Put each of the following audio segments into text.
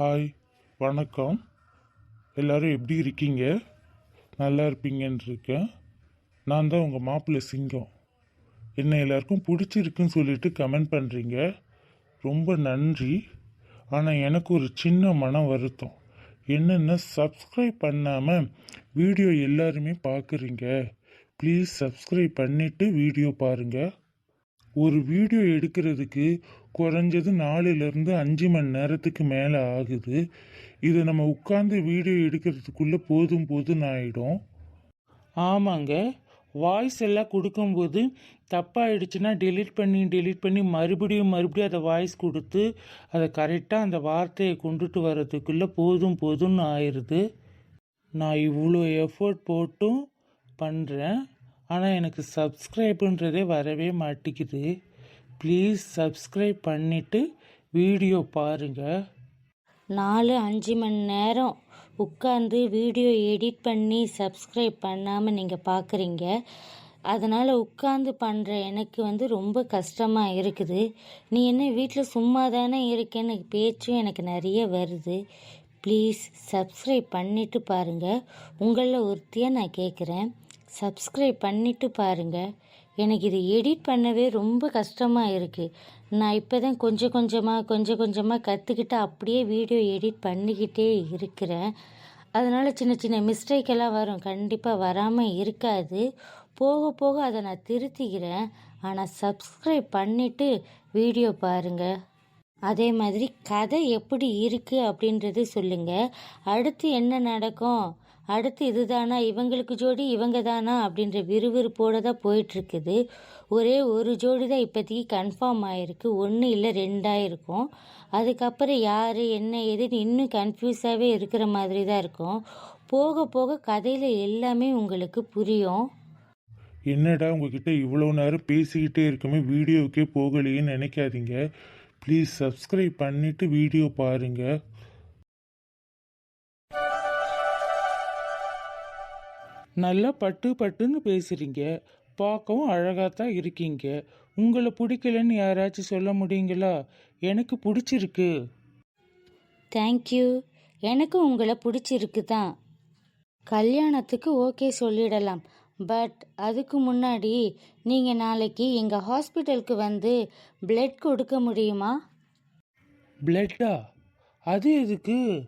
Hi வணக்கம். எல்லோரும் எப்படி இருக்கீங்க? நல்லா இருப்பீங்கன்னு இருக்கேன். நான் தான் உங்கள் மாப்பிள்ளை சிங்கம். என்ன எல்லாருக்கும் பிடிச்சிருக்குன்னு சொல்லிட்டு கமெண்ட் பண்ணுறீங்க ரொம்ப நன்றி. ஆனால் எனக்கு ஒரு சின்ன மன வருத்தம். என்னென்ன சப்ஸ்கிரைப் பண்ணாமல் வீடியோ எல்லாருமே பார்க்குறீங்க ப்ளீஸ் சப்ஸ்கிரைப் பண்ணிவிட்டு வீடியோ பாருங்கள் ஒரு வீடியோ எடுக்கிறதுக்கு குறைஞ்சது நாலுலேருந்து அஞ்சு மணி நேரத்துக்கு மேலே ஆகுது. இதை நம்ம உட்காந்து வீடியோ எடுக்கிறதுக்குள்ளே போதும் போதும்னு ஆகிடும் ஆமாங்க. வாய்ஸ் எல்லாம் கொடுக்கும்போது தப்பாகிடுச்சுன்னா டெலீட் பண்ணி டெலீட் பண்ணி மறுபடியும் மறுபடியும் அதை வாய்ஸ் கொடுத்து அதை கரெக்டாக அந்த வார்த்தையை கொண்டுட்டு வர்றதுக்குள்ளே போதும் போதும்னு ஆயிடுது நான் இவ்வளோ எஃபோர்ட் போட்டும் பண்ணுறேன் ஆனால் எனக்கு சப்ஸ்கிரைப்புன்றதே வரவே மாட்டேங்குது. ப்ளீஸ் சப்ஸ்கிரைப் பண்ணிவிட்டு வீடியோ பாருங்கள் நாலு அஞ்சு மணி நேரம் உட்காந்து வீடியோ எடிட் பண்ணி சப்ஸ்கிரைப் பண்ணாமல் நீங்கள் பார்க்குறீங்க அதனால் உட்காந்து பண்ணுற எனக்கு வந்து ரொம்ப கஷ்டமாக இருக்குது. நீ என்ன வீட்டில் சும்மா தானே இருக்கேன்னு பேச்சும் எனக்கு நிறைய வருது. ப்ளீஸ் சப்ஸ்கிரைப் பண்ணிவிட்டு பாருங்கள் உங்களில் ஒருத்தியாக நான் கேட்குறேன் சப்ஸ்கிரைப் பண்ணிவிட்டு பாருங்கள் எனக்கு இது எடிட் பண்ணவே ரொம்ப கஷ்டமாக இருக்குது நான் இப்போ தான் கொஞ்சம் கொஞ்சமாக கொஞ்சம் கொஞ்சமாக கற்றுக்கிட்டு அப்படியே வீடியோ எடிட் பண்ணிக்கிட்டே இருக்கிறேன். அதனால் சின்ன சின்ன மிஸ்டேக் எல்லாம் வரும். கண்டிப்பாக வராமல் இருக்காது. போக போக அதை நான் திருத்திக்கிறேன். ஆனால் சப்ஸ்கிரைப் பண்ணிவிட்டு வீடியோ பாருங்கள் அதே மாதிரி கதை எப்படி இருக்குது அப்படின்றது சொல்லுங்கள் அடுத்து என்ன நடக்கும்? அடுத்து இதுதானா? இவங்களுக்கு ஜோடி இவங்க தானா அப்படின்ற விறுவிறுப்போடு தான் போயிட்டுருக்குது. ஒரே ஒரு ஜோடி தான் இப்போதைக்கு கன்ஃபார்ம் ஆகிருக்கு ஒன்று இல்லை ரெண்டாக இருக்கும் அதுக்கப்புறம் யார் என்ன ஏதுன்னு இன்னும் கன்ஃபியூஸாகவே இருக்கிற மாதிரி தான் இருக்கும். போக போக கதையில் எல்லாமே உங்களுக்கு புரியும். என்னடா உங்ககிட்ட இவ்வளோ நேரம் பேசிக்கிட்டே இருக்குமே? வீடியோவுக்கே போகலையேன்னு நினைக்காதீங்க. ப்ளீஸ் சப்ஸ்கிரைப் பண்ணிவிட்டு வீடியோ பாருங்கள் நல்லா பட்டு பட்டுன்னு பேசுகிறீங்க பார்க்கவும் அழகாக தான் இருக்கீங்க. உங்களை பிடிக்கலன்னு யாராச்சும் சொல்ல முடியுங்களா? எனக்கு பிடிச்சிருக்கு. தேங்க்யூ எனக்கு உங்களை பிடிச்சிருக்கு தான். கல்யாணத்துக்கு ஓகே சொல்லிடலாம். பட் அதுக்கு முன்னாடி நீங்கள் நாளைக்கு எங்கள் ஹாஸ்பிட்டலுக்கு வந்து பிளட் கொடுக்க முடியுமா? பிளட்டா அது எதுக்கு?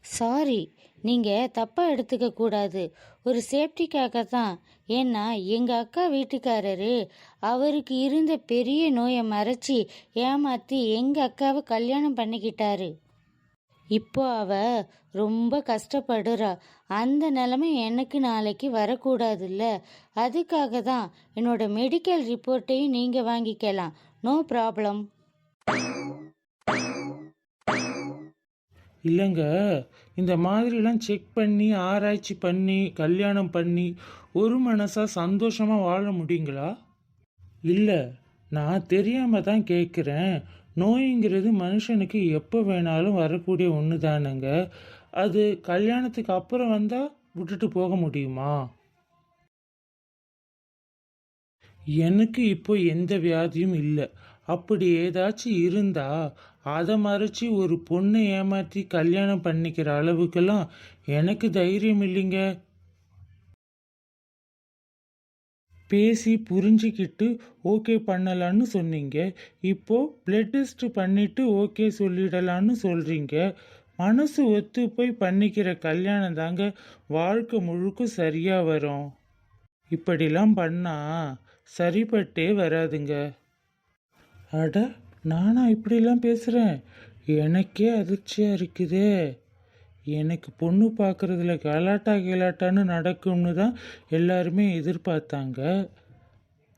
சாரி நீங்கள் தப்பாக எடுத்துக்க கூடாது. ஒரு சேஃப்டிக்காக தான் ஏன்னா எங்கள் அக்கா வீட்டுக்காரரு அவருக்கு இருந்த பெரிய நோயை மறைச்சி ஏமாற்றி எங்கள் அக்காவை கல்யாணம் பண்ணிக்கிட்டாரு. இப்போ அவ ரொம்ப கஷ்டப்படுறா. அந்த நிலைமை எனக்கு நாளைக்கு வரக்கூடாதுல்ல. அதுக்காக தான் என்னோட மெடிக்கல் ரிப்போர்ட்டையும் நீங்கள் வாங்கிக்கலாம். நோ ப்ராப்ளம் இல்லைங்க. இந்த மாதிரிலாம் செக் பண்ணி ஆராய்ச்சி பண்ணி கல்யாணம் பண்ணி ஒரு மனசாக சந்தோஷமாக வாழ முடியுங்களா? இல்லை. நான் தெரியாமல் தான் கேட்குறேன் நோய்ங்கிறது மனுஷனுக்கு எப்போ வேணாலும் வரக்கூடிய ஒன்று தானேங்க. அது கல்யாணத்துக்கு அப்புறம் வந்தால் விட்டுட்டு போக முடியுமா? எனக்கு இப்போ எந்த வியாதியும் இல்லை. அப்படி ஏதாச்சும் இருந்தா அதை மறைச்சி ஒரு பொண்ணை ஏமாற்றி கல்யாணம் பண்ணிக்கிற அளவுக்கெல்லாம் எனக்கு தைரியம் இல்லைங்க. பேசி புரிஞ்சிக்கிட்டு ஓகே பண்ணலான்னு சொன்னீங்க. இப்போ பிளட் டெஸ்ட் பண்ணிட்டு ஓகே சொல்லிடலான்னு சொல்றீங்க. மனசு ஒத்து போய் பண்ணிக்கிற கல்யாணம் தாங்க வாழ்க்கை முழுக்க சரியா வரும். இப்படிலாம் பண்ணா சரிப்பட்டே வராதுங்க. அட நானா இப்படிலாம் பேசுகிறேன் எனக்கே அதிர்ச்சியாக இருக்குதே. எனக்கு பொண்ணு பார்க்குறதுல கலாட்டா கிலாட்டான்னு நடக்கும்னு தான் எல்லாருமே எதிர்பார்த்தாங்க.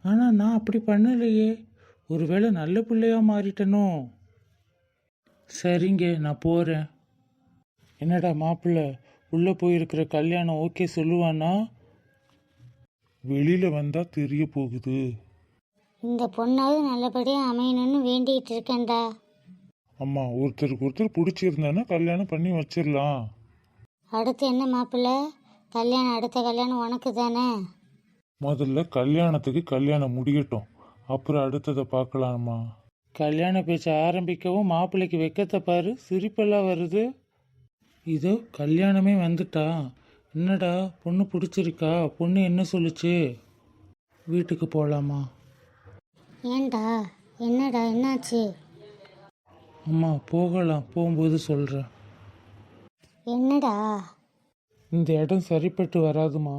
ஆனால் நான் அப்படி பண்ணலையே. ஒருவேளை நல்ல பிள்ளையாக மாறிட்டனோ? சரிங்க நான் போகிறேன் என்னடா மாப்பிள்ளை உள்ளே போயிருக்கிற கல்யாணம் ஓகே சொல்லுவானா? வெளியில் வந்தால் தெரிய போகுது. இந்த பொண்ணாவது நல்லபடியாக அமையணும்னு வேண்டிகிட்டு இருக்கேன்டா. அம்மா ஒருத்தருக்கு ஒருத்தர் பிடிச்சிருந்தானா கல்யாணம் பண்ணி வச்சிடலாம். அடுத்து என்ன மாப்பிள்ளை? கல்யாணம் அடுத்த கல்யாணம் உனக்கு தானே? முதல்ல கல்யாணத்துக்கு கல்யாணம் முடியட்டும். அப்புறம் அடுத்ததை பார்க்கலாமா கல்யாண பேச்சை ஆரம்பிக்கவும் மாப்பிள்ளைக்கு வெக்கத்தை பாரு. சிரிப்பெல்லாம் வருது. இதோ கல்யாணமே வந்துட்டா. என்னடா பொண்ணு பிடிச்சிருக்கா? பொண்ணு என்ன சொல்லுச்சு? வீட்டுக்கு போகலாமா ஏன்டா? என்னடா என்னாச்சு? அம்மா போகலாம். போகும்போது சொல்கிறேன் என்னடா? இந்த இடம் சரிப்பட்டு வராதுமா.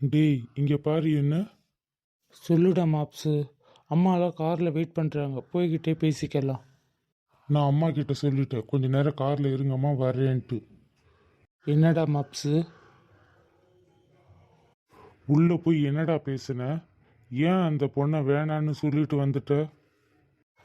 டேய் இங்க பாரு என்ன? சொல்லுடா மாப்ஸு. அம்மாலாம் காரில் வெயிட் பண்ணுறாங்க போய்கிட்டே பேசிக்கலாம். நான் அம்மா கிட்ட சொல்லிட்டேன். கொஞ்ச நேரம் கார்ல இருங்கம்மா வரேன்ட்டு. என்னடா மாப்ஸு? உள்ள போய் என்னடா பேசுன? ஏன் அந்த பொண்ணை வேணான்னு சொல்லிட்டு வந்துட்ட?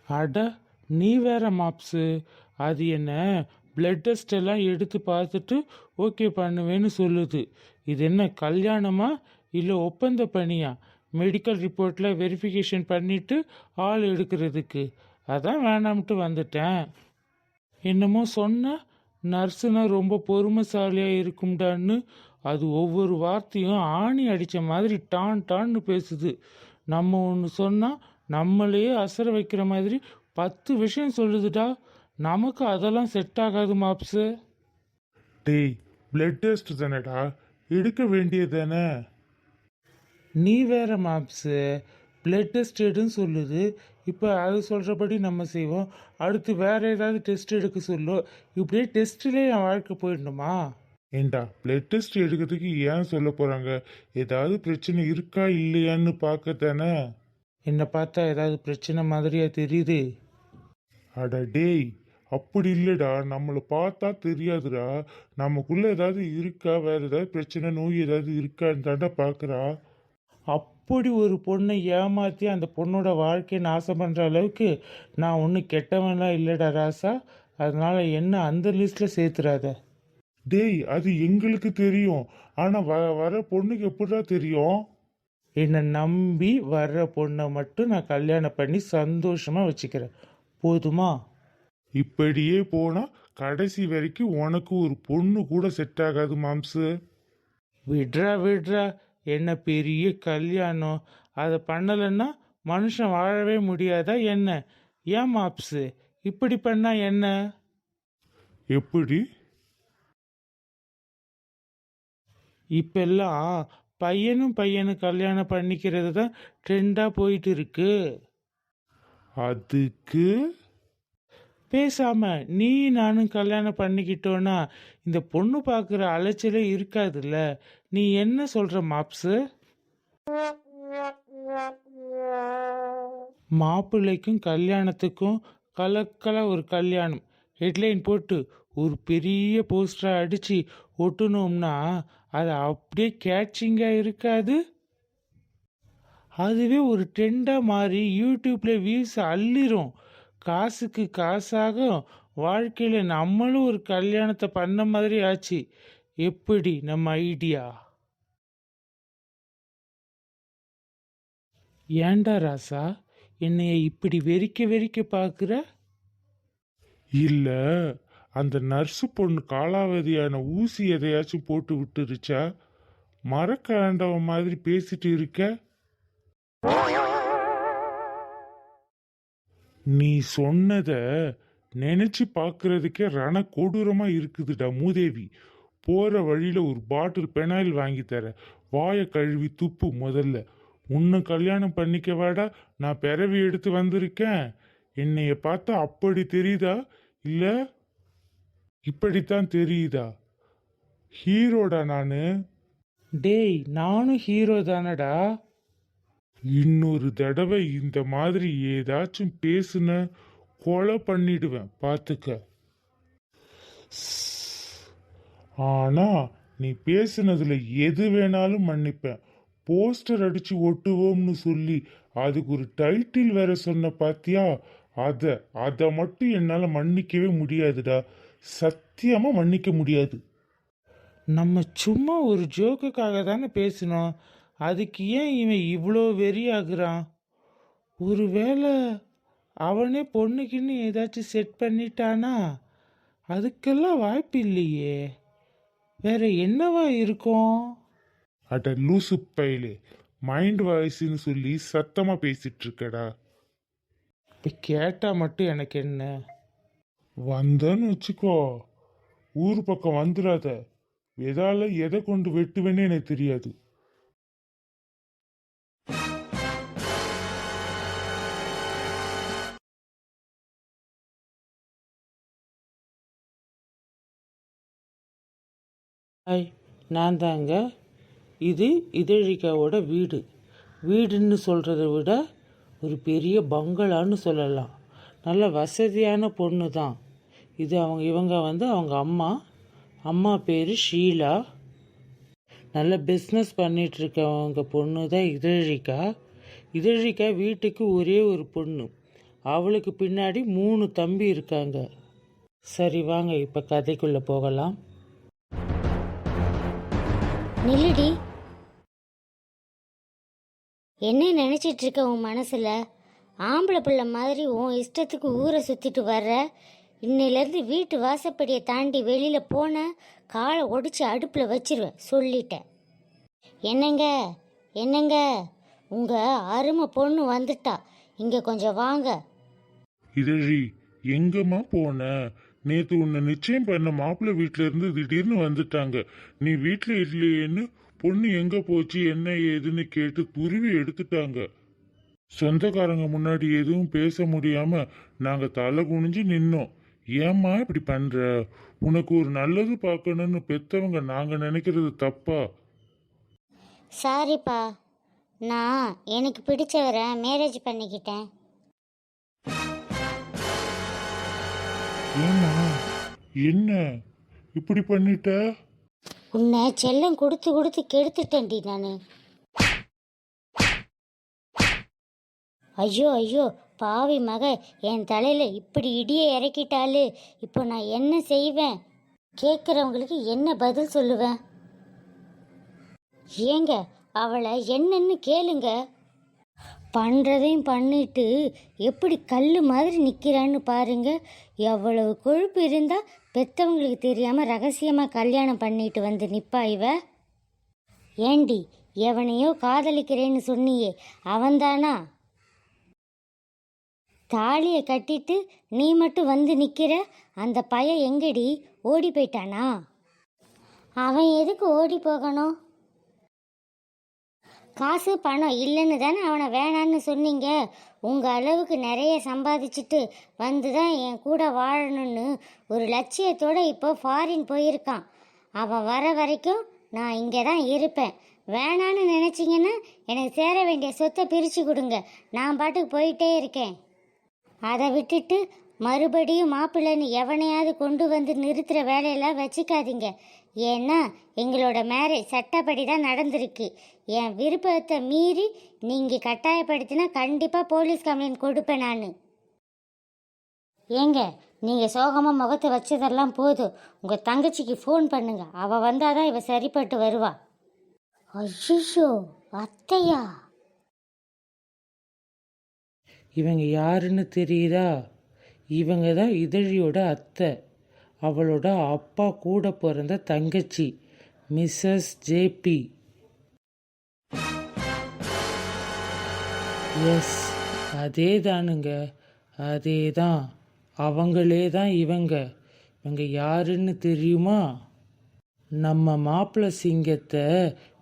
அட நீ வேற மாப்ஸு. அது என்ன பிளட் டெஸ்ட் எல்லாம் எடுத்து பார்த்துட்டு ஓகே பண்ணுவேன்னு சொல்லுது. இது என்ன கல்யாணமா இல்லை ஒப்பந்த பணியா? மெடிக்கல் ரிப்போர்ட்டில் வெரிஃபிகேஷன் பண்ணிட்டு ஆள் எடுக்கிறதுக்கு. அதான் வேணாம்ட்டு வந்துட்டேன். என்னமோ சொன்ன நர்ஸுனா ரொம்ப பொறுமைசாலியாக இருக்கும்டான்னு அது ஒவ்வொரு வார்த்தையும் ஆணி அடித்த மாதிரி டான் டான்னு பேசுது. நம்ம ஒன்று சொன்னால் நம்மளையே அசர வைக்கிற மாதிரி பத்து விஷயம் சொல்லுதுடா. நமக்கு அதெல்லாம் செட் ஆகாது மாப்ஸு டேய் பிளட் டெஸ்ட் தானேடா. எடுக்க வேண்டியது தானே? நீ வேற மாப்ஸு பிளட் டெஸ்ட் எடுன்னு சொல்லுது. இப்போ அது சொல்கிறபடி நம்ம செய்வோம். அடுத்து வேற ஏதாவது டெஸ்ட் எடுக்க சொல்லு. இப்படியே டெஸ்ட்லேயே என் வாழ்க்கை போயிடணுமா? ஏண்டா? பிளட் டெஸ்ட் எடுக்கிறதுக்கு ஏன் சொல்ல போறாங்க? ஏதாவது பிரச்சனை இருக்கா இல்லையான்னு பார்க்க தானே என்னை பார்த்தா ஏதாவது பிரச்சனை மாதிரியா தெரியுது. அட டேய் அப்படி இல்லைடா. நம்மளை பார்த்தா தெரியாதுடா. நமக்குள்ள ஏதாவது இருக்கா? வேற ஏதாவது பிரச்சனை நோய் ஏதாவது இருக்கான்னு தாண்டா பார்க்கறா அப்படி ஒரு பொண்ணை ஏமாற்றி அந்த பொண்ணோட வாழ்க்கையை நாசம் பண்ணுற அளவுக்கு நான் ஒன்றும் கெட்டவன்லாம் இல்லைடா ராசா. அதனால என்ன அந்த லிஸ்ட்டில் சேர்த்துறாத. டேய் அது எங்களுக்கு தெரியும். ஆனா வ வர பொண்ணுக்கு எப்படிடா தெரியும்? என்னை நம்பி வர்ற பொண்ணை மட்டும் நான் கல்யாணம் பண்ணி சந்தோஷமாக வச்சுக்கிறேன். போதுமா? இப்படியே போனா கடைசி வரைக்கும் உனக்கு ஒரு பொண்ணு கூட செட் ஆகாது மாம்சு. விட்றா விட்றா. என்ன பெரிய கல்யாணம். அதை பண்ணலைன்னா மனுஷன் வாழவே முடியாதா என்ன? ஏன் மாப்ஸு இப்படி பண்ணா என்ன? எப்படி? இப்பெல்லாம் பையனும் பையனும் கல்யாணம் பண்ணிக்கிறது தான் ட்ரெண்டாக போயிட்டு இருக்கு அதுக்கு? பேசாம நீ நானும் கல்யாணம் பண்ணிக்கிட்டோன்னா இந்த பொண்ணு பார்க்குற அலைச்சலே இருக்காதுல்ல. நீ என்ன சொல்ற மாப்ஸு? மாப்பிள்ளைக்கும் கல்யாணத்துக்கும் கலக்கலா ஒரு கல்யாணம். ஹெட்லைன் போட்டு ஒரு பெரிய போஸ்டரை அடித்து ஒட்டணும்னா அது அப்படியே கேட்சிங்காக இருக்காது. அதுவே ஒரு ட்ரெண்டாக மாறி யூடியூப்பில் வியூஸ் அள்ளிரும். காசுக்கு காசாகும் வாழ்க்கையில் நம்மளும் ஒரு கல்யாணத்தை பண்ண மாதிரி ஆச்சு. எப்படி நம்ம ஐடியா ஏன்டா ராசா என்னைய இப்படி வெறிக்க வெறிக்க பார்க்குற இல்லை அந்த நர்ஸு பொண்ணு காலாவதியான ஊசி எதையாச்சும் போட்டு விட்டுருச்சா? மரக்காண்டவ மாதிரி பேசிட்டு இருக்க. நீ சொன்னத நினைச்சு பார்க்கறதுக்கே ரண கொடூரமா இருக்குதுடா மூதேவி. போற வழியில ஒரு பாட்டில் பெனாயில் வாங்கி தர. வாயை கழுவி துப்பு முதல்ல. உன்னை கல்யாணம் பண்ணிக்க வாடா நான் பிறவி எடுத்து வந்திருக்கேன். என்னைய பார்த்தா அப்படி தெரியுதா? இல்லை? இப்படித்தான் தெரியுதா? ஹீரோடா நானு? டேய் நானும் ஹீரோ தானடா. இன்னொரு தடவை இந்த மாதிரி ஏதாச்சும் பேசுன கொலை பண்ணிடுவேன் பார்த்துக்க ஆனா நீ பேசுனதுல எது வேணாலும் மன்னிப்பேன். போஸ்டர் அடிச்சு ஒட்டுவோம்னு சொல்லி அதுக்கு ஒரு டைட்டில் வேற சொன்ன பாத்தியா? அத அத மட்டும் என்னால மன்னிக்கவே முடியாதுடா. சத்தியமா மன்னிக்க முடியாது. நம்ம சும்மா ஒரு ஜோக்குக்காக தானே பேசினோம். அதுக்கு ஏன் இவன் இவ்வளோ வெறியாகுறான்? ஒருவேளை அவனே பொண்ணுக்குன்னு ஏதாச்சும் செட் பண்ணிட்டானா? அதுக்கெல்லாம் வாய்ப்பு இல்லையே. வேற என்னவா இருக்கும்? அட லூசு பையலே. மைண்ட் வாய்ஸ்ன்னு சொல்லி சத்தமா பேசிட்டு இருக்கடா. இப்போ கேட்டால் மட்டும் எனக்கு என்ன? வந்தேன்னு வச்சுக்கோ. ஊர் பக்கம் வந்துடாத எதால எதை கொண்டு வெட்டுவேன்னு எனக்கு தெரியாது. ஹாய் நான் தாங்க இது இதழிக்காவோட வீடு. வீடுன்னு சொல்கிறத விட ஒரு பெரிய பங்களான்னு சொல்லலாம். நல்ல வசதியான பொண்ணு தான் இது அவங்க இவங்க வந்து அவங்க அம்மா. அம்மா பேர் ஷீலா. நல்ல பிஸ்னஸ் பண்ணிகிட்ருக்கவங்க பொண்ணு தான் இதழிக்கா இதழிகா வீட்டுக்கு ஒரே ஒரு பொண்ணு. அவளுக்கு பின்னாடி மூணு தம்பி இருக்காங்க. சரி வாங்க இப்போ கதைக்குள்ளே போகலாம். நில்லுடி. என்ன நினச்சிட்டு இருக்க உன் மனசில்? ஆம்பளை பிள்ளை மாதிரி உன் இஷ்டத்துக்கு ஊரை சுற்றிட்டு வர்ற? இன்னிலேருந்து வீட்டு வாசப்படியை தாண்டி வெளியில் போன காலை ஒடிச்சு அடுப்பில் வச்சிருவேன் சொல்லிட்டேன். என்னங்க என்னங்க? உங்கள் அருமை பொண்ணு வந்துட்டா. இங்கே கொஞ்சம் வாங்க. இதழி எங்கம்மா போன? நேற்று உன்னை நிச்சயம் பண்ண மாப்பிள்ளை வீட்டிலேருந்து இருந்து திடீர்னு வந்துட்டாங்க. நீ வீட்டில் இல்லையேன்னு பொண்ணு எங்கே போச்சு என்ன ஏதுன்னு கேட்டு துருவி எடுத்துட்டாங்க. சொந்தக்காரங்க முன்னாடி எதுவும் பேச முடியாம நாங்க தலை குனிஞ்சு நின்னோம். ஏம்மா இப்படி பண்ற? உனக்கு ஒரு நல்லது பார்க்கணும்னு பெத்தவங்க நாங்க நினைக்கிறது தப்பா? சாரிப்பா நான் எனக்கு பிடிச்சவரை மேரேஜ் பண்ணிக்கிட்டேன். ஏம்மா? என்ன? இப்படி பண்ணிட்ட? உன்னை செல்லம் கொடுத்து கொடுத்து கெடுத்துட்டேன்டி நான். ஐயோ ஐயோ. பாவி மக என் தலையில் இப்படி இடியை இறக்கிட்டாலு இப்போ நான் என்ன செய்வேன்? கேட்குறவங்களுக்கு என்ன பதில் சொல்லுவேன்? ஏங்க அவளை என்னன்னு கேளுங்க. பண்ணுறதையும் பண்ணிட்டு எப்படி கல் மாதிரி நிற்கிறான்னு பாருங்க. எவ்வளவு கொழுப்பு இருந்தால் பெத்தவங்களுக்கு தெரியாமல் ரகசியமாக கல்யாணம் பண்ணிட்டு வந்து நிற்பா இவ. ஏண்டி எவனையோ காதலிக்கிறேன்னு சொன்னியே அவன்தானா? தாலியை கட்டிட்டு நீ மட்டும் வந்து நிற்கிற அந்த பையன் எங்கடி? ஓடி போயிட்டானா? அவன் எதுக்கு ஓடி போகணும்? காசு பணம் இல்லைன்னு தானே அவனை வேணான்னு சொன்னீங்க? உங்கள் அளவுக்கு நிறைய சம்பாதிச்சுட்டு வந்து தான் என் கூட வாழணும்னு ஒரு லட்சியத்தோட இப்போ ஃபாரின் போயிருக்கான். அவன் வர வரைக்கும் நான் இங்கே தான் இருப்பேன். வேணான்னு நினச்சிங்கன்னா எனக்கு சேர வேண்டிய சொத்தை பிரித்து கொடுங்க. நான் பாட்டுக்கு போயிட்டே இருக்கேன். அதை விட்டுட்டு மறுபடியும் மாப்பிள்ளைன்னு எவனையாவது கொண்டு வந்து நிறுத்துகிற வேலையெல்லாம் வச்சுக்காதீங்க. ஏன்னா எங்களோட மேரேஜ் சட்டப்படி தான் நடந்திருக்கு. என் விருப்பத்தை மீறி நீங்கள் கட்டாயப்படுத்தினா கண்டிப்பாக போலீஸ் கம்ப்ளைண்ட் கொடுப்பேன் நான். ஏங்க நீங்கள் சோகமாக முகத்தை வச்சதெல்லாம் போதும். உங்கள் தங்கச்சிக்கு ஃபோன் பண்ணுங்க. அவள் வந்தால் தான் இவ சரிப்பட்டு வருவா. ஐயோ அத்தையா. இவங்க யாருன்னு தெரியுதா? இவங்க தான் இதழியோட அத்தை. அவளோட அப்பா கூட பிறந்த தங்கச்சி மிஸ்ஸஸ் ஜேபி எஸ் அதே தானுங்க அதே தான் அவங்களே தான் இவங்க. இவங்க யாருன்னு தெரியுமா? நம்ம மாப்பிள சிங்கத்தை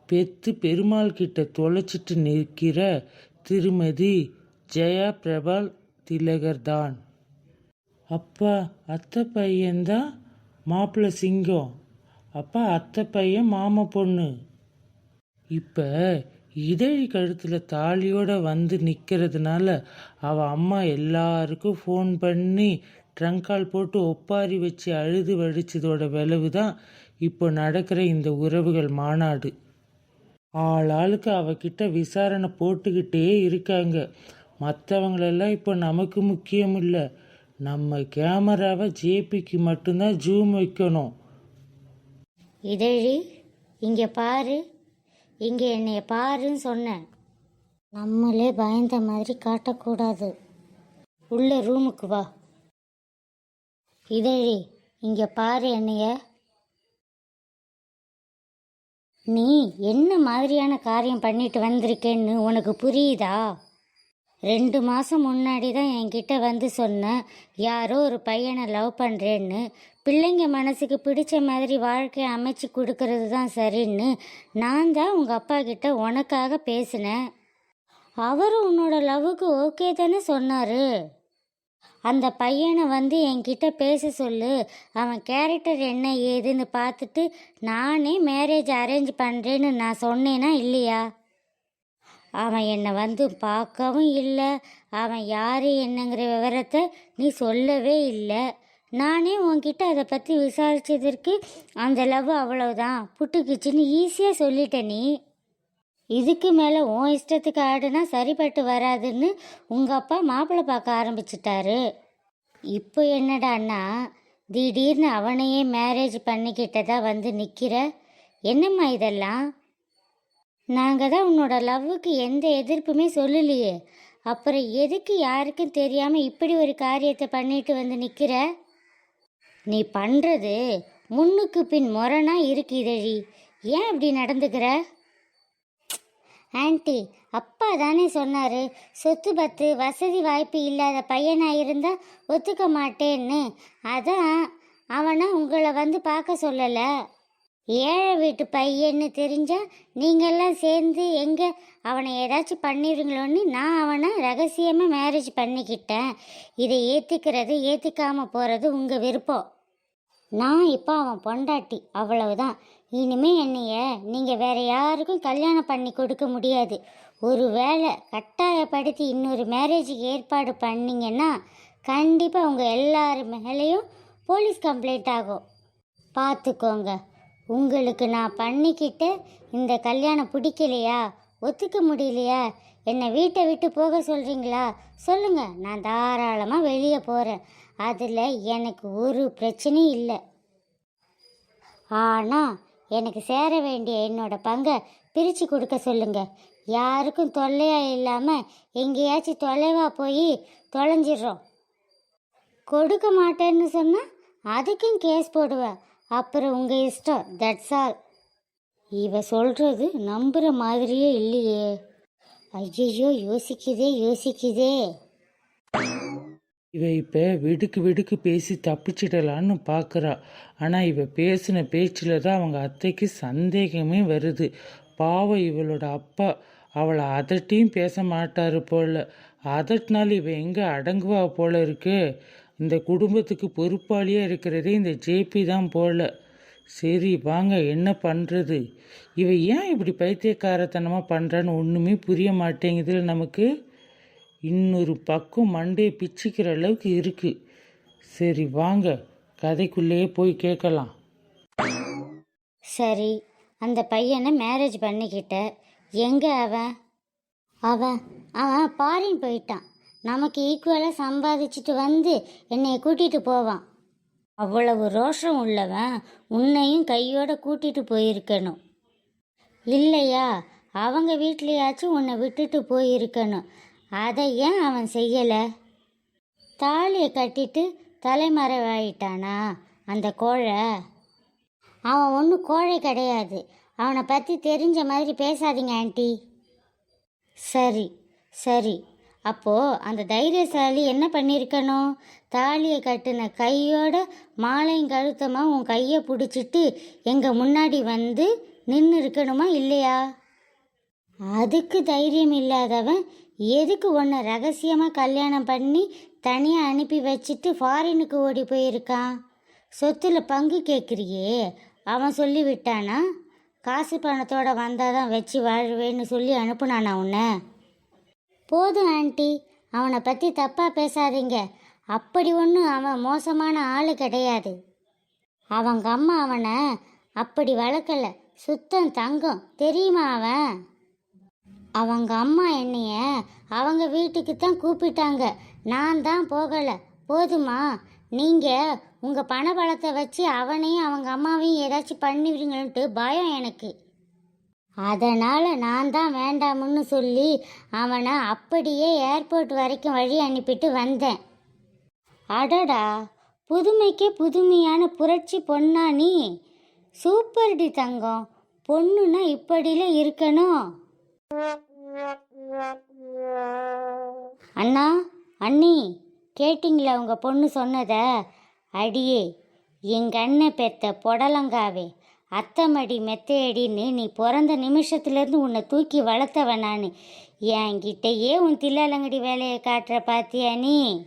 பெத்து பெருமாள் கிட்ட தொலைச்சிட்டு நிற்கிற திருமதி ஜெயா பிரபல் திலகர் தான். அப்பா அத்தை பையன்தான் மாப்பிள்ளை சிங்கம். அப்பா அத்தை பையன் மாமா பொண்ணு. இப்போ இதழி கழுத்தில் தாலியோட வந்து நிற்கிறதுனால அவள் அம்மா எல்லாருக்கும் ஃபோன் பண்ணி ட்ரங்கால் போட்டு ஒப்பாரி வச்சு அழுது வடிச்சதோட விளைவு தான் இப்போ நடக்கிற இந்த உறவுகள் மாநாடு. ஆளாளுக்கு அவகிட்ட விசாரணை போட்டுக்கிட்டே இருக்காங்க. மற்றவங்களெல்லாம் இப்போ நமக்கு முக்கியம் இல்லை நம்ம கேமராவை ஜேபிக்கு மட்டும்தான் ஜூம் வைக்கணும். இதழி இங்கே பாரு. இங்கே என்னைய பாருன்னு சொன்னேன். நம்மளே பயந்த மாதிரி காட்டக்கூடாது. உள்ள ரூமுக்கு வா. இதழி இங்கே பாரு என்னைய. நீ என்ன மாதிரியான காரியம் பண்ணிட்டு வந்திருக்கேன்னு உனக்கு புரியுதா? ரெண்டு மாதம் முன்னாடி தான் என்கிட்ட வந்து சொன்னேன் யாரோ ஒரு பையனை லவ் பண்ணுறேன்னு பிள்ளைங்க மனசுக்கு பிடிச்ச மாதிரி வாழ்க்கையை அமைச்சு கொடுக்கறது தான் சரின்னு நான் தான் உங்கள் அப்பா கிட்ட உனக்காக பேசினேன். அவரும் உன்னோட லவ்வுக்கு ஓகே தானே சொன்னார். அந்த பையனை வந்து என்கிட்ட பேச சொல்லு. அவன் கேரக்டர் என்ன ஏதுன்னு பார்த்துட்டு நானே மேரேஜ் அரேஞ்ச் பண்ணுறேன்னு நான் சொன்னேனா இல்லையா? அவன் என்னை வந்து பார்க்கவும் இல்லை. அவன் யார் என்னங்கிற விவரத்தை நீ சொல்லவே இல்லை. நானே உன்கிட்ட அதை பற்றி விசாரித்ததற்கு அந்த லவ் அவ்வளவுதான். புட்டுக்குச்சின்னு ஈஸியாக சொல்லிட்ட நீ. இதுக்கு மேலே உன் இஷ்டத்துக்கு ஆடுனா சரிப்பட்டு வராதுன்னு உங்கள் அப்பா மாப்பிள்ளை பார்க்க ஆரம்பிச்சிட்டாரு. இப்போ என்னடான்னா திடீர்னு அவனையே மேரேஜ் பண்ணிக்கிட்டதா வந்து நிற்கிற என்னம்மா இதெல்லாம்? நாங்கள் தான் உன்னோட லவ்வுக்கு எந்த எதிர்ப்புமே சொல்லலையே. அப்புறம் எதுக்கு யாருக்கும் தெரியாமல் இப்படி ஒரு காரியத்தை பண்ணிட்டு வந்து நிற்கிற நீ பண்ணுறது முன்னுக்கு பின் முரணா இருக்கு இதழி ஏன் இப்படி நடந்துக்கிற? ஆன்ட்டி அப்பா தானே சொன்னார் சொத்து பத்து வசதி வாய்ப்பு இல்லாத பையனாக இருந்தால் ஒத்துக்க மாட்டேன்னு. அதான் அவனை உங்களை வந்து பார்க்க சொல்லலை. ஏழை வீட்டு பையன்னு தெரிஞ்சா நீங்கள்லாம் சேர்ந்து எங்கே அவனை ஏதாச்சும் பண்ணிடுங்களோன்னு நான் அவனை ரகசியமாக மேரேஜ் பண்ணிக்கிட்டேன். இதை ஏற்றுக்கிறது ஏற்றுக்காமல் போகிறது உங்கள் விருப்பம். நான் இப்போ அவன் பொண்டாட்டி அவ்வளவுதான். இனிமே என்னைய நீங்கள் வேற யாருக்கும் கல்யாணம் பண்ணி கொடுக்க முடியாது. ஒரு வேளை கட்டாயப்படுத்தி இன்னொரு மேரேஜுக்கு ஏற்பாடு பண்ணிங்கன்னா கண்டிப்பாக உங்கள் எல்லார் மேலேயும் போலீஸ் கம்ப்ளைண்ட் ஆகும். பார்த்துக்கோங்க. உங்களுக்கு நான் பண்ணிக்கிட்டு இந்த கல்யாணம் பிடிக்கலையா? ஒத்துக்க முடியலையா? என்னை வீட்டை விட்டு போக சொல்கிறீங்களா சொல்லுங்கள் நான் தாராளமாக வெளியே போகிறேன் அதில் எனக்கு ஒரு பிரச்சனையும் இல்லை. ஆனால் எனக்கு சேர வேண்டிய என்னோட பங்கை பிரித்து கொடுக்க சொல்லுங்கள் யாருக்கும் தொல்லையாக இல்லாமல் எங்கேயாச்சும் தொலைவாக போய் தொலைஞ்சிடுறோம். கொடுக்க மாட்டேன்னு சொன்னால் அதுக்கும் கேஸ் போடுவேன். அப்புறம் உங்கள் இஷ்டம். தட்ஸ் ஆல் இவ சொல்கிறது நம்புகிற மாதிரியே இல்லையே. ஐயையோ யோசிக்குதே யோசிக்குதே. இவ இப்போ வெடுக்கு வெடுக்கு பேசி தப்பிச்சிடலான்னு பார்க்குறா ஆனால் இவ பேசின பேச்சில் தான் அவங்க அத்தைக்கு சந்தேகமே வருது. பாவம் இவளோட அப்பா. அவளை அதட்டியும் பேச மாட்டாரு போல. அதட்டினால் இவ எங்கே அடங்குவா போல இருக்குது இந்த குடும்பத்துக்கு பொறுப்பாளியாக இருக்கிறதே இந்த ஜேபி தான் போல. சரி வாங்க என்ன பண்ணுறது இவ ஏன் இப்படி பைத்தியக்காரத்தனமாக பண்ணுறான்னு ஒன்றுமே புரிய மாட்டேங்குதுல நமக்கு. இன்னொரு பக்கம் மண்டையை பிச்சுக்கிற அளவுக்கு இருக்குது சரி வாங்க கதைக்குள்ளேயே போய் கேட்கலாம். சரி அந்த பையனை மேரேஜ் பண்ணிக்கிட்ட. எங்கே அவன்? அவன் அவன் பாரின் போயிட்டான். நமக்கு ஈக்குவலாக சம்பாதிச்சுட்டு வந்து என்னை கூட்டிகிட்டு போவான். அவ்வளவு ரோஷம் உள்ளவன் உன்னையும் கையோட கூட்டிகிட்டு போயிருக்கணும். இல்லையா? அவங்க வீட்லேயாச்சும் உன்னை விட்டுட்டு போயிருக்கணும். அதை ஏன் அவன் செய்யலை? தாலியை கட்டிட்டு தலைமறைவாயிட்டானா அந்த கோழை? அவன் ஒன்றும் கோழை கிடையாது. அவனை பற்றி தெரிஞ்ச மாதிரி பேசாதீங்க ஆண்டி. சரி சரி. அப்போது அந்த தைரியசாலி என்ன பண்ணியிருக்கணும்? தாலியை கட்டின கையோட மாலையும் கழுத்தமாக உன் கையை பிடிச்சிட்டு எங்கள் முன்னாடி வந்து நின்று இருக்கணுமா இல்லையா? அதுக்கு தைரியம் இல்லாதவன் எதுக்கு ஒன்று ரகசியமாக கல்யாணம் பண்ணி தனியாக அனுப்பி வச்சுட்டு ஃபாரினுக்கு ஓடி போயிருக்கான்? சொத்துல பங்கு கேட்குறியே அவன் சொல்லி விட்டானா? காசு வந்தால் தான் வச்சு வாழ்வேன்னு சொல்லி அனுப்புனானா உன்னை? போதும் ஆண்டி. அவனை பற்றி தப்பாக பேசாதீங்க. அப்படி ஒன்றும் அவன் மோசமான ஆள் கிடையாது. அவங்க அம்மா அவனை அப்படி வளர்க்கல. சுத்தம் தங்கம். தெரியுமா அவன்? அவங்க அம்மா என்னைய அவங்க வீட்டுக்கு தான் கூப்பிட்டாங்க. நான் தான் போகலை. போதுமா? நீங்கள் உங்கள் பண பலத்தை வச்சு அவனையும் அவங்க அம்மாவையும் ஏதாச்சும் பண்ணிவிடுங்கன்ட்டு பயம் எனக்கு. அதனால் நான் தான் வேண்டாமுன்னு சொல்லி அவனை அப்படியே ஏர்போர்ட் வரைக்கும் வழி அனுப்பிட்டு வந்தேன். அடடா புதுமைக்கே புதுமையான புரட்சி பொண்ணா நீ. சூப்பர் டி தங்கம் பொண்ணுன்னா இப்படில இருக்கணும். அண்ணா அண்ணி கேட்டிங்களா உங்கள் பொண்ணு சொன்னத? அடியே எங்கள் அண்ணன் பெத்த புடலங்காவே அத்தமடி மெத்தையடின்னு நீ பிறந்த நிமிஷத்துலேருந்து உன்னை தூக்கி வளர்த்தவன் நான். என்கிட்டயே உன் தில்லாலங்கடி வேலையை காட்டுற பாத்தியா நீ?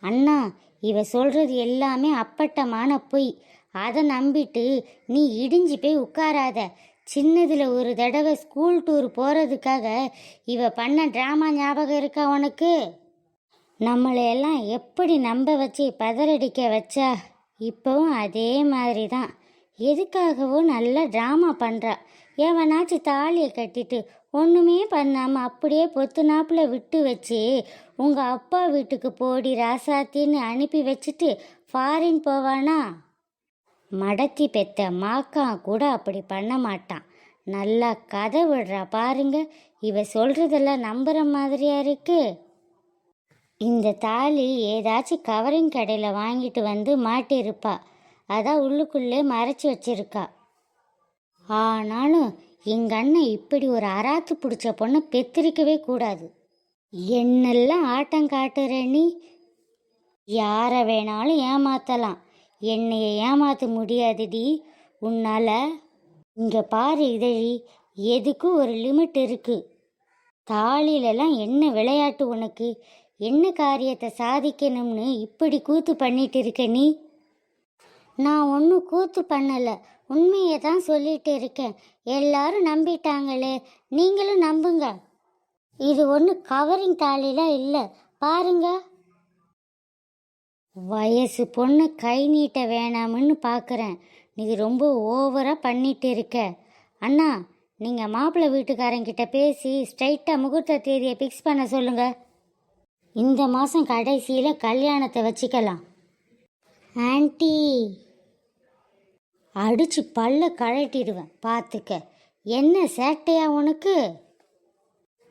அண்ணா இவ சொல்றது எல்லாமே அப்பட்டமான பொய். அதை நம்பிட்டு நீ இடிஞ்சு போய் உட்காராத. சின்னதில் ஒரு தடவை ஸ்கூல் டூர் போகிறதுக்காக இவ பண்ண ட்ராமா ஞாபகம் இருக்கா உனக்கு? நம்மளையெல்லாம் எப்படி நம்ப வச்சு பதறடிக்க வச்சா? இப்போவும் அதே மாதிரி தான் எதுக்காகவோ நல்ல ட்ராமா பண்ணுறா எவனாச்சும் தாலியை கட்டிட்டு ஒன்றுமே பண்ணாமல் அப்படியே பொத்து நாப்பில் விட்டு வச்சு உங்கள் அப்பா வீட்டுக்கு போடி ராசாத்தின்னு அனுப்பி வச்சுட்டு ஃபாரின் போவானா? மடத்தி பெத்த மாக்கா கூட அப்படி பண்ண மாட்டான். நல்லா கதை விடுறா பாருங்க. இவ சொல்கிறதெல்லாம் நம்புகிற மாதிரியா இருக்குது இந்த தாலி ஏதாச்சும் கவரிங் கடையில் வாங்கிட்டு வந்து மாட்டியிருப்பா. அதான் உள்ளுக்குள்ளே மறைச்சி வச்சிருக்கா. ஆனாலும் எங்கள் அண்ணன் இப்படி ஒரு அராத்து பிடிச்ச பொண்ணை பெத்திரிக்கவே கூடாது. என்னெல்லாம் ஆட்டம் காட்டுற நீ? யாரை வேணாலும் ஏமாத்தலாம். என்னைய ஏமாத்த முடியாதுடி உன்னால் இங்கே பாரு இதழி. எதுக்கும் ஒரு லிமிட் இருக்குது தாலிலெல்லாம் என்ன விளையாட்டு உனக்கு? என்ன காரியத்தை சாதிக்கணும்னு இப்படி கூத்து பண்ணிட்டு இருக்க நீ? நான் ஒன்றும் கூத்து பண்ணலை. உண்மையை தான் சொல்லிட்டு இருக்கேன். எல்லாரும் நம்பிட்டாங்களே. நீங்களும் நம்புங்க. இது ஒன்றும் கவரிங் தாலிலாம் இல்லை. பாருங்க. வயசு பொண்ணு கை நீட்ட வேணாம்னு பார்க்குறேன் நீ ரொம்ப ஓவராக பண்ணிட்டு இருக்க. அண்ணா நீங்கள் மாப்பிள்ளை வீட்டுக்காரங்கிட்ட பேசி ஸ்ட்ரைட்டாக முகூர்த்த தேதியை ஃபிக்ஸ் பண்ண சொல்லுங்கள் இந்த மாதம் கடைசியில் கல்யாணத்தை வச்சுக்கலாம். ஆண்டி. அடிச்சு பல்ல கழட்டிடுவேன் பார்த்துக்க என்ன சேட்டையா உனக்கு?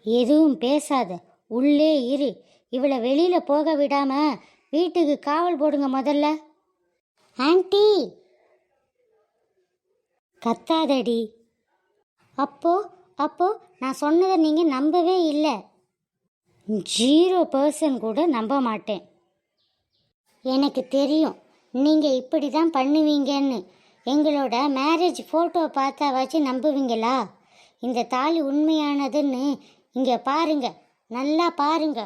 எதுவும் பேசாத உள்ளே இரு. இவளை வெளியில் போக விடாம வீட்டுக்கு காவல் போடுங்க முதல்ல. ஆண்டி. கத்தாதடி. அப்போ அப்போ நான் சொன்னதை நீங்கள் நம்பவே இல்லை. ஜீரோ பர்சன்ட் கூட நம்ப மாட்டேன். எனக்கு தெரியும் நீங்கள் இப்படி தான் பண்ணுவீங்கன்னு. எங்களோட மேரேஜ் ஃபோட்டோ பார்த்தா வச்சு நம்புவீங்களா? இந்த தாலி உண்மையானதுன்னு இங்கே பாருங்க நல்லா பாருங்க.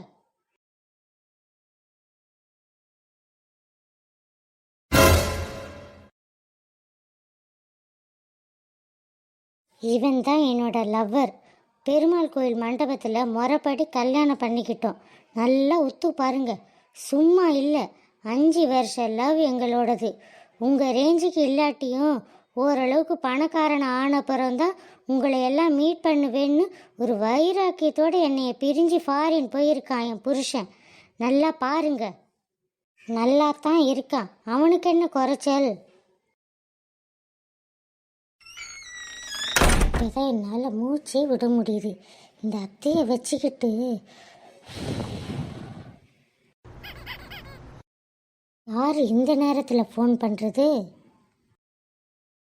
இவன் தான் என்னோட லவ்வர் பெருமாள் கோயில் மண்டபத்தில் முறைப்படி கல்யாணம் பண்ணிக்கிட்டோம். நல்லா உத்து பாருங்க. சும்மா இல்லை. அஞ்சு வருஷ லவ் எங்களோடது. உங்கள் ரேஞ்சுக்கு இல்லாட்டியும் ஓரளவுக்கு பணக்காரன் ஆன தான் உங்களை எல்லாம் மீட் பண்ணுவேன்னு ஒரு வைராக்கியத்தோடு என்னைய பிரிஞ்சு ஃபாரின் போயிருக்கான் என் புருஷன். நல்லா பாருங்க. நல்லா தான் இருக்கான். அவனுக்கு என்ன குறைச்சல்? இப்போதான் என்னால் மூச்சே விட முடியுது. இந்த அத்தையை வச்சுக்கிட்டு. யார் இந்த நேரத்தில் ஃபோன் பண்ணுறது